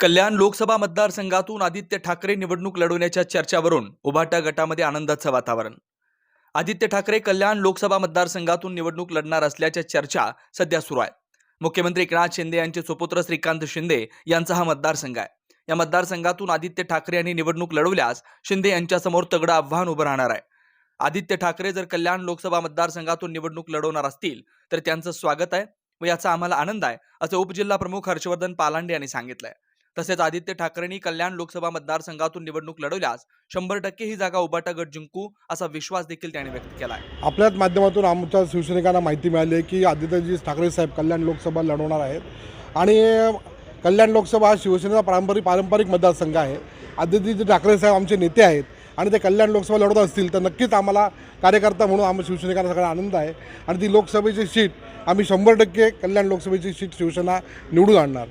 कल्याण लोकसभा मतदारसंघातून आदित्य ठाकरे निवडणूक लढवण्याच्या चर्चावरून उभाटा गटामध्ये आनंदाचं वातावरण. आदित्य ठाकरे कल्याण लोकसभा मतदारसंघातून निवडणूक लढणार असल्याच्या चर्चा सध्या सुरू आहेत मुख्यमंत्री एकनाथ शिंदे यांचे सुपुत्र श्रीकांत शिंदे यांचा हा मतदारसंघ आहे. या मतदारसंघातून आदित्य ठाकरे यांनी निवडणूक लढवल्यास शिंदे यांच्यासमोर तगडं आव्हान उभं राहणार आहे. आदित्य ठाकरे जर कल्याण लोकसभा मतदारसंघातून निवडणूक लढवणार असतील तर त्यांचं स्वागत आहे व याचा आम्हाला आनंद आहे असं उपजिल्हा प्रमुख हर्षवर्धन पालांडे यांनी सांगितलं आहे तसेच आदित्य ठाकरेंनी कल्याण लोकसभा मतदारसंघातून निवडणूक लढवल्यास शंभर टक्के ही जागा उबाटा गट जिंकू असा विश्वास देखील त्यांनी व्यक्त केला आहे आपल्याच माध्यमातून आमच्या शिवसैनिकांना माहिती मिळाली आहे की आदित्यजी ठाकरे साहेब कल्याण लोकसभा लढवणार आहेत. आणि कल्याण लोकसभा हा शिवसेनेचा पारंपरिक पारंपरिक मतदारसंघ आहे. आदित्यजी ठाकरे साहेब आमचे नेते आहेत आणि ते कल्याण लोकसभा लढवत असतील तर नक्कीच आम्हाला कार्यकर्ता म्हणून आम्ही शिवसैनिकांना सगळा आनंद आहे. आणि ती लोकसभेची सीट आम्ही शंभर टक्के कल्याण लोकसभेची सीट शिवसेना निवडून आणणार.